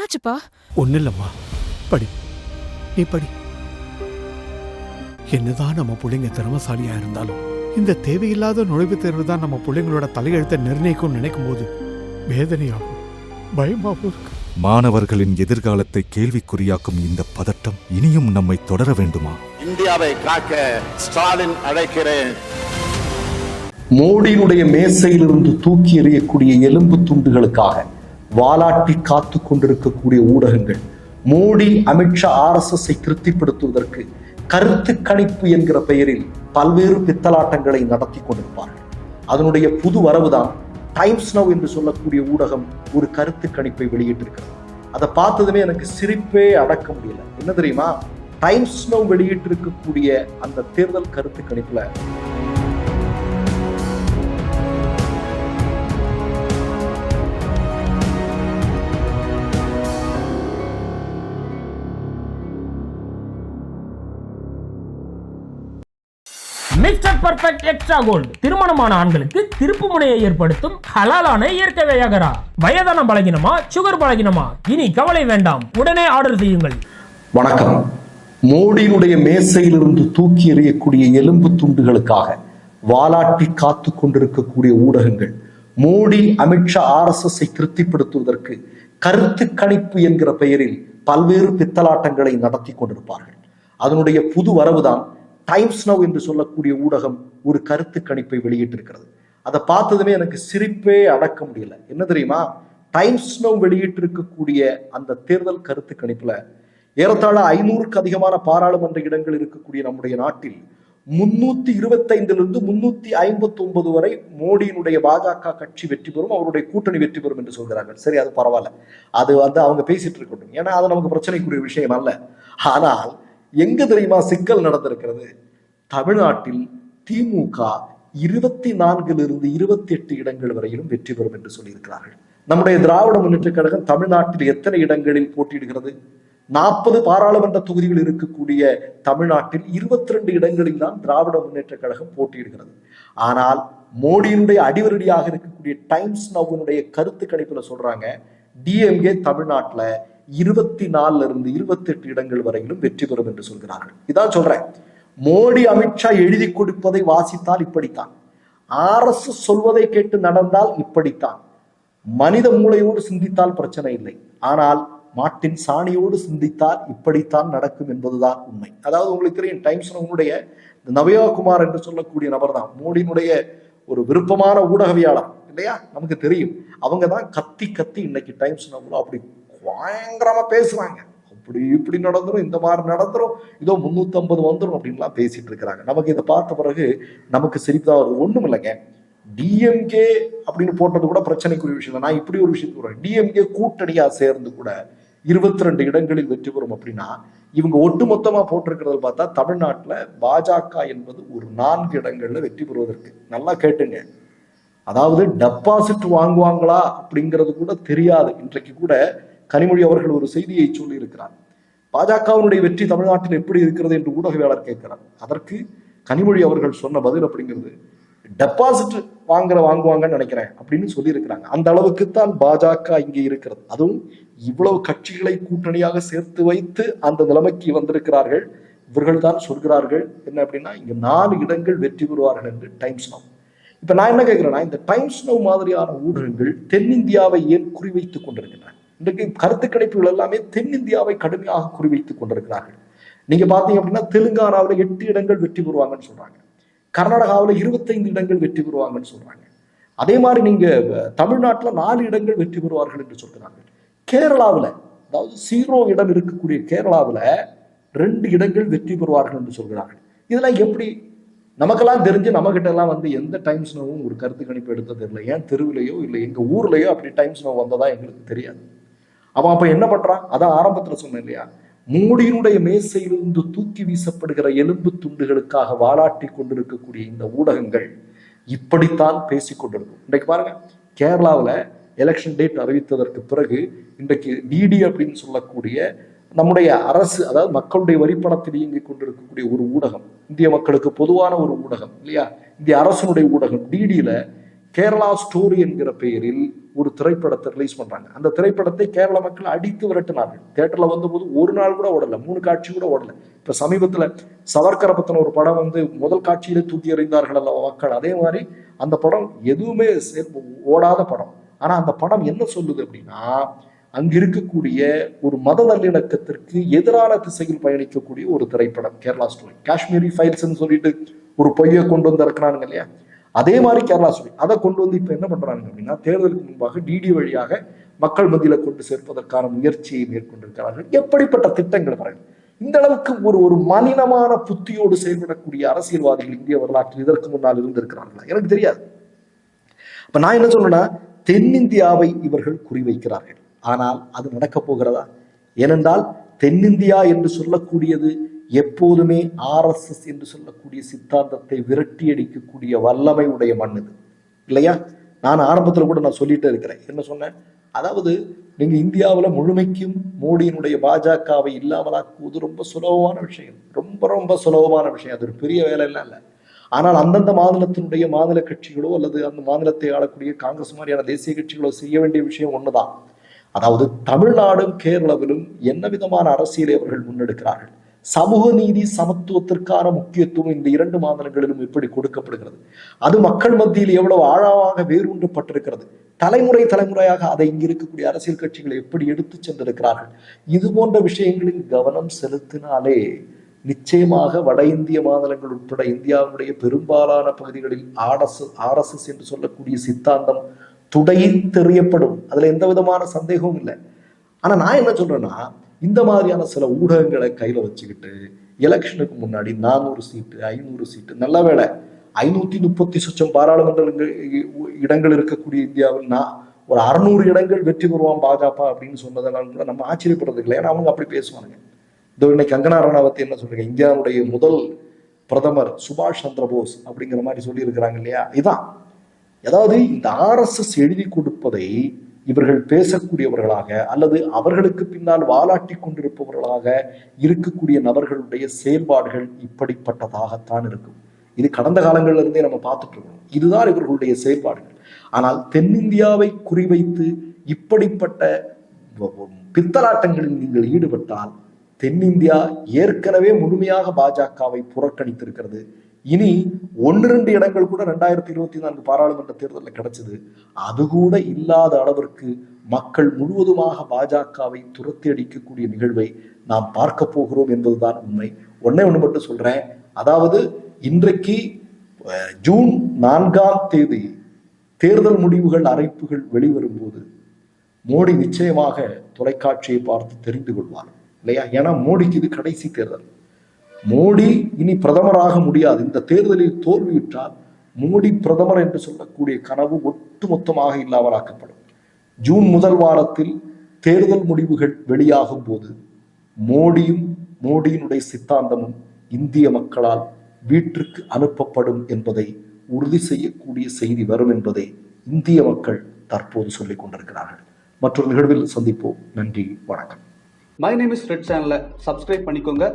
என்னாச்சுப்பா? ஒன்றும் இல்லைம்மா படி. நீ படி. என்னதான் நம்ம பிள்ளைங்க திறமசாலியா இருந்தாலும் இந்த தேவையில்லாத நுழைவுத் தேர்வு தான் நம்ம பிள்ளைங்களோட தலையெழுத்தை நிர்ணயிக்கும் நினைக்கும் போது வேதனையாகும் பயமாகவும் இருக்கு. மாணவர்களின் எதிர்காலத்தை கேள்விக்குறியாக்கும் இந்த பதட்டம் இனியும் நம்மை தொடர வேண்டுமா? இந்தியாவை காக்க ஸ்டாலின் அழைக்கிறேன். மோடியினுடைய மேசையிலிருந்து தூக்கி எறியக்கூடிய எலும்பு துண்டுகளுக்காக வாலாட்டி காத்து கொண்டிருக்கக்கூடிய ஊடகங்கள். மோடி அமித்ஷா ஆர்எஸ்எஸ்ஐ திருப்திப்படுத்துவதற்கு கருத்து கணிப்பு என்கிற பெயரில் பல்வேறு பித்தலாட்டங்களை நடத்தி கொண்டிருப்பார்கள். அதனுடைய புது வரவுதான் டைம்ஸ் நவ் என்று சொல்லக்கூடிய ஊடகம் ஒரு கருத்து கணிப்பை வெளியிட்டிருக்கிறது. அதை பார்த்ததுமே எனக்கு சிரிப்பே அடக்க முடியல. என்ன தெரியுமா? டைம்ஸ் நவ் வெளியிட்டிருக்கக்கூடிய அந்த தேர்தல் கருத்து கணிப்பில் மிஸ்டர் பர்ஃபெக்ட் எக்ஸ்ட்ரா கோல்டு திருமணமான ஆண்களுக்கு திருப்பு முனையை ஏற்படுத்தும் ஹலாலான இயற்கை வியாகரா. வயதான பலகினமா சுகர் பலகினமா? இனி கவலை வேண்டாம். உடனே ஆர்டர் செய்யுங்கள். வணக்கம். மோடியினுடைய மேசையிலிருந்து தூக்கி எறியக்கூடிய எலும்பு துண்டுகளுக்காக வாலாட்டி காத்து கொண்டிருக்கக்கூடிய ஊடகங்கள் மோடி அமித்ஷா ஆர் எஸ் ஆர்எஸ்எஸ்ஐ திருப்திப்படுத்துவதற்கு கருத்து கணிப்பு என்கிற பெயரில் பல்வேறு பித்தலாட்டங்களை நடத்தி கொண்டிருப்பார்கள். அதனுடைய புது வரவுதான் டைம்ஸ் நவ் என்று சொல்லக்கூடிய ஊடகம் ஒரு கருத்து கணிப்பை வெளியிட்டிருக்கிறது. அதை பார்த்ததுமே எனக்கு சிரிப்பே அடக்க முடியல. என்ன தெரியுமா? டைம்ஸ் நவ் வெளியிட்டிருக்கக்கூடிய அந்த தேர்தல் கருத்து கணிப்புல ஏறத்தாழ ஐநூறுக்கு அதிகமான பாராளுமன்ற இடங்கள் இருக்கக்கூடிய நம்முடைய நாட்டில் முன்னூத்தி இருபத்தைந்திலிருந்து முன்னூத்தி ஐம்பத்தி ஒன்பது வரை மோடியினுடைய பாஜக கட்சி வெற்றி பெறும் அவருடைய கூட்டணி வெற்றி பெறும் என்று சொல்கிறார்கள். சரி அது பரவாயில்ல. அது வந்து அவங்க பேசிட்டு இருக்கட்டும். ஏன்னா அது நமக்கு பிரச்சனைக்குரிய விஷயம் அல்ல. ஆனால் எங்கு தெரியுமா சிக்கல் நடந்திருக்கிறது? தமிழ்நாட்டில் திமுக இருபத்தி நான்கிலிருந்து இருபத்தி எட்டு இடங்கள் வரையிலும் வெற்றி பெறும் என்று சொல்லியிருக்கிறார்கள். நம்முடைய திராவிட முன்னேற்ற கழகம் தமிழ்நாட்டில் எத்தனை இடங்களில் போட்டியிடுகிறது? நாற்பது பாராளுமன்ற தொகுதிகள் இருக்கக்கூடிய தமிழ்நாட்டில் இருபத்தி ரெண்டு இடங்களில் தான் திராவிட முன்னேற்ற கழகம் போட்டியிடுகிறது. ஆனால் மோடியினுடைய அடிவரடியாக இருக்கக்கூடிய டைம்ஸ் நவ்னுடைய கருத்து கணிப்புல சொல்றாங்க டிஎம்கே தமிழ்நாட்டுல இருபத்தி நாலுல இருந்து இருபத்தி எட்டு இடங்கள் வரையிலும் வெற்றி பெறும் என்று சொல்கிறார்கள். இதான் சொல்றேன். மோடி அமித்ஷா எழுதி கொடுப்பதை வாசித்தால் இப்படித்தான். ஆர்எஸ் சொல்வதை கேட்டு நடந்தால் இப்படித்தான். மனித மூளையோடு சிந்தித்தால் பிரச்சனை இல்லை. ஆனால் மாட்டின் சாணியோடு சிந்தித்தால் இப்படித்தான் நடக்கும் என்பதுதான் உண்மை. அதாவது உங்களுக்கு தெரியும் டைம்ஸ் உங்களுடைய நவயோகுமார் என்று சொல்லக்கூடிய நபர் தான். மோடியினுடைய ஒரு விருப்பமான ஊடகவியாளர் இல்லையா? நமக்கு தெரியும். அவங்க தான் கத்தி கத்தி இன்னைக்கு டைம்ஸ் நம்மளும் அப்படி பயங்கரமா பேசுறாங்க அப்படி இப்படி நடந்துரும் இந்த மாதிரி நடந்துரும் இதோ முன்னூத்தி ஐம்பது வந்துடும் அப்படின்லாம் பேசிட்டு இருக்கிறாங்க. நமக்கு இதை பார்த்த பிறகு நமக்கு சிரிப்பா வருது. ஒண்ணும் இல்லைங்க. டிஎம்கே அப்படின்னு போட்டது கூட பிரச்சனைக்குரிய விஷயம் இல்லை. நான் இப்படி ஒரு விஷயத்துக்கு வரேன் டிஎம்கே கூட்டணியா சேர்ந்து கூட இருபத்தி ரெண்டு இடங்களில் வெற்றி பெறும் அப்படின்னா இவங்க ஒட்டுமொத்தமா போட்டிருக்கிறத பார்த்தா தமிழ்நாட்டில் பாஜக என்பது ஒரு நான்கு இடங்கள்ல வெற்றி பெறுவதற்கு. நல்லா கேட்டுங்க. அதாவது டெபாசிட் வாங்குவாங்களா அப்படிங்கிறது கூட தெரியாது. இன்றைக்கு கூட கனிமொழி அவர்கள் ஒரு செய்தியை சொல்லியிருக்கிறார். பாஜகவினுடைய வெற்றி தமிழ்நாட்டில் எப்படி இருக்கிறது என்று ஊடகவியாளர் கேட்கிறார். அதற்கு கனிமொழி அவர்கள் சொன்ன பதில் அப்படிங்கிறது டெபாசிட் வாங்குற வாங்குவாங்கன்னு நினைக்கிறேன் அப்படின்னு சொல்லியிருக்கிறாங்க. அந்த அளவுக்கு தான் பாஜக இங்கே இருக்கிறது. அதுவும் இவ்வளவு கட்சிகளை கூட்டணியாக சேர்த்து வைத்து அந்த நிலைமைக்கு வந்திருக்கிறார்கள். இவர்கள் தான் சொல்கிறார்கள். என்ன அப்படின்னா இங்க நாலு இடங்கள் வெற்றி பெறுவார்கள் என்று டைம்ஸ் நவ். இப்ப நான் என்ன கேட்கிறேன்னா இந்த டைம்ஸ் நவ் மாதிரியான ஊடகங்கள் தென்னிந்தியாவை ஏன் குறிவைத்துக் கொண்டிருக்கின்றன? இன்றைக்கு கருத்து கணிப்புகள் எல்லாமே தென்னிந்தியாவை கடுமையாக குறிவைத்துக் கொண்டிருக்கிறார்கள். நீங்க பாத்தீங்க அப்படின்னா தெலுங்கானாவில் எட்டு இடங்கள் வெற்றி பெறுவாங்கன்னு சொல்றாங்க. கர்நாடகாவில் இருபத்தைந்து இடங்கள் வெற்றி பெறுவாங்கன்னு சொல்றாங்க. அதே மாதிரி நீங்க தமிழ்நாட்டில் நாலு இடங்கள் வெற்றி பெறுவார்கள் என்று சொல்கிறார்கள் கேரளாவில் அதாவது சீரோ இடம் இருக்கக்கூடிய கேரளாவில் ரெண்டு இடங்கள் வெற்றி பெறுவார்கள் என்று சொல்கிறார்கள் இதெல்லாம் எப்படி? நமக்கெல்லாம் தெரிஞ்சு நம்மகிட்ட எல்லாம் வந்து எந்த டைம்ஸ் நோவும் ஒரு கருத்து கணிப்பு எடுத்தது இல்லை. ஏன் தெருவிலையோ இல்லை எங்கள் ஊர்லேயோ அப்படி டைம்ஸ் நோ வந்ததா எங்களுக்கு தெரியாது. அவன் அப்ப என்ன பண்றான் அதான் ஆரம்பத்துல சொன்னேன் இல்லையா? மூடியினுடைய மேசையிலிருந்து தூக்கி வீசப்படுகிற எலும்பு துண்டுகளுக்காக வாலாட்டி கொண்டிருக்கக்கூடிய இந்த ஊடகங்கள் இப்படித்தான் பேசிக் கொண்டிருக்கும். இன்றைக்கு பாருங்க கேரளாவில் எலெக்ஷன் டேட் அறிவித்ததற்கு பிறகு இன்றைக்கு டிடி அப்படின்னு சொல்லக்கூடிய நம்முடைய அரசு அதாவது மக்களுடைய வரிப்பணத்தில் இயங்கிக் கொண்டிருக்கக்கூடிய ஒரு ஊடகம் இந்திய மக்களுக்கு பொதுவான ஒரு ஊடகம் இல்லையா? இந்திய அரசனுடைய ஊடகம். டிடியில கேரளா ஸ்டோரி என்கிற பெயரில் ஒரு திரைப்படத்தை ரிலீஸ் பண்றாங்க. அந்த திரைப்படத்தை கேரள மக்கள் அடித்து விரட்டினார்கள். தியேட்டர்ல வந்தபோது ஒரு நாள் கூட ஓடல மூணு காட்சி கூட ஓடல. இப்ப சமீபத்துல சவர்கர பத்தின ஒரு படம் வந்து முதல் காட்சியிலே தூக்கி எறிந்தார்கள் அல்ல மக்கள்? அதே மாதிரி அந்த படம் எதுவுமே ஓடாத படம். ஆனா அந்த படம் என்ன சொல்லுது அப்படின்னா அங்க இருக்கக்கூடிய ஒரு மத நல்லிணக்கத்திற்கு எதிரான திசையில் பயணிக்கக்கூடிய ஒரு திரைப்படம் கேரளா ஸ்டோரி காஷ்மீரி ஃபைல்ஸ்ன்னு சொல்லிட்டு ஒரு பொய்யை கொண்டு வந்திருக்கிறானுங்க இல்லையா? அதே மாதிரி கேரளா சொல்லி அதை கொண்டு வந்து இப்ப என்ன பண்றாங்க அப்படின்னா தேர்தலுக்கு முன்பாக டிடி வழியாக மக்கள் மத்தியில கொண்டு சேர்ப்பதற்கான முயற்சியை மேற்கொண்டிருக்கிறார்கள். எப்படிப்பட்ட திட்டங்கள் பாருங்கள் இந்த அளவுக்கு ஒரு ஒரு மலினமான புத்தியோடு செயல்படக்கூடிய அரசியல்வாதிகள் இந்திய வரலாற்றில் இதற்கு முன்னால் இருந்திருக்கிறார்களா? எனக்கு தெரியாது. அப்ப நான் என்ன சொல்றேன்னா தென்னிந்தியாவை இவர்கள் குறிவைக்கிறார்கள். ஆனால் அது நடக்க போகிறதா? ஏனென்றால் தென்னிந்தியா என்று சொல்லக்கூடியது எப்போதுமே ஆர்எஸ்எஸ் என்று சொல்லக்கூடிய சித்தாந்தத்தை விரட்டி அடிக்கக்கூடிய வல்லமை உடைய மண் இது. இல்லையா? நான் ஆரம்பத்தில் கூட நான் சொல்லிட்டு இருக்கிறேன். என்ன சொன்னேன்? அதாவது நீங்கள் இந்தியாவில் முழுமைக்கும் மோடியினுடைய பாஜகவை இல்லாமலாக்குவது ரொம்ப சுலபமான விஷயம். ரொம்ப ரொம்ப சுலபமான விஷயம். அது ஒரு பெரிய வேலையெல்லாம் இல்லை. ஆனால் அந்தந்த மாநிலத்தினுடைய மாநில கட்சிகளோ அல்லது அந்த மாநிலத்தை ஆளக்கூடிய காங்கிரஸ் மாதிரியான தேசிய கட்சிகளோ செய்ய வேண்டிய விஷயம் ஒண்ணுதான். அதாவது தமிழ்நாடும் கேரளாவிலும் என்ன விதமான அரசியலை அவர்கள் முன்னெடுக்கிறார்கள்? சமூக நீதி சமத்துவத்திற்கான முக்கியத்துவம் இந்த இரண்டு மாநிலங்களிலும் எப்படி கொடுக்கப்படுகிறது? அது மக்கள் மத்தியில் எவ்வளவு ஆழமாக வேரூன்றப்பட்டிருக்கிறது? தலைமுறை தலைமுறையாக அதை இங்கு இருக்கக்கூடிய அரசியல் கட்சிகளை எப்படி எடுத்து சென்றிருக்கிறார்கள்? இது போன்ற விஷயங்களில் கவனம் செலுத்தினாலே நிச்சயமாக வட இந்திய மாநிலங்கள் உட்பட இந்தியாவுடைய பெரும்பாலான பகுதிகளில் ஆர்எஸ் ஆர்எஸ்எஸ் என்று சொல்லக்கூடிய சித்தாந்தம் துடையில் தெரியப்படும். அதுல எந்த விதமான சந்தேகமும் இல்லை. ஆனா நான் என்ன சொல்றேன்னா இந்த மாதிரியான சில ஊடகங்களை கையில் வச்சுக்கிட்டு எலெக்ஷனுக்கு முன்னாடி நானூறு சீட்டு ஐநூறு சீட்டு நல்ல வேளை ஐநூத்தி முப்பத்தி சொச்சம் பாராளுமன்ற இடங்கள் இடங்கள் இருக்கக்கூடிய இந்தியாவில் நான் ஒரு அறுநூறு இடங்கள் வெற்றி பெறுவான் பாஜக அப்படின்னு சொன்னதெல்லாம் கூட நம்ம ஆச்சரியப்படுறது இல்லை. ஏன்னா அவங்க அப்படி பேசுவானுங்க. இதோ இன்னைக்கு கங்கனா ரணாவத் என்ன சொல்றீங்க? இந்தியாவுடைய முதல் பிரதமர் சுபாஷ் சந்திர போஸ் அப்படிங்கிற மாதிரி சொல்லியிருக்கிறாங்க இல்லையா? இதான். அதாவது இந்த ஆர்எஸ்எஸ் எழுதி கொடுப்பதை இவர்கள் பேசக்கூடியவர்களாக அல்லது அவர்களுக்கு பின்னால் வாலாட்டி கொண்டிருப்பவர்களாக இருக்கக்கூடிய நபர்களுடைய செயல்பாடுகள் இப்படிப்பட்டதாகத்தான் இருக்கும். இது கடந்த காலங்கள்ல இருந்தே நம்ம பார்த்துட்டு இருக்கோம். இதுதான் இவர்களுடைய செயல்பாடுகள். ஆனால் தென்னிந்தியாவை குறிவைத்து இப்படிப்பட்ட பித்தலாட்டங்களில் நீங்கள் ஈடுபட்டால் தென்னிந்தியா ஏற்கனவே முழுமையாக பாஜகவை புறக்கணித்திருக்கிறது. இனி ஒன்று ரெண்டு இடங்கள் கூட ரெண்டாயிரத்தி இருபத்தி நான்கு பாராளுமன்ற தேர்தலில் கிடைச்சது. அது கூட இல்லாத அளவிற்கு மக்கள் முழுவதுமாக பாஜகவை துரத்தி அடிக்கக்கூடிய நிகழ்வை நாம் பார்க்க போகிறோம் என்பதுதான் உண்மை. ஒன்னே ஒன்று மட்டும் சொல்றேன். அதாவது இன்றைக்கு அஹ், ஜூன் நான்காம் தேதி தேர்தல் முடிவுகள் அறைப்புகள் வெளிவரும்போது மோடி நிச்சயமாக தொலைக்காட்சியை பார்த்து தெரிந்து கொள்வார். இல்லையா? ஏன்னா மோடிக்கு இது கடைசி தேர்தல். மோடி இனி பிரதமராக முடியாது. இந்த தேர்தலில் தோல்வியுற்றால் மோடி பிரதமர் என்று சொல்லக்கூடிய கனவு ஒட்டுமொத்தமாக இல்லாமலாக்கப்படும். ஜூன் முதல் வாரத்தில் தேர்தல் முடிவுகள் வெளியாகும் போது மோடியும் மோடியினுடைய சித்தாந்தமும் இந்திய மக்களால் வீட்டிற்கு அனுப்பப்படும் என்பதை உறுதி செய்யக்கூடிய செய்தி வரும் என்பதை இந்திய மக்கள் தற்போது சொல்லிக் கொண்டிருக்கிறார்கள். மற்றொரு நிகழ்வில் சந்திப்போம். நன்றி வணக்கம். மை நேம் இஸ் ரெட் சேனலை சப்ஸ்கிரைப் பண்ணிக்கோங்க.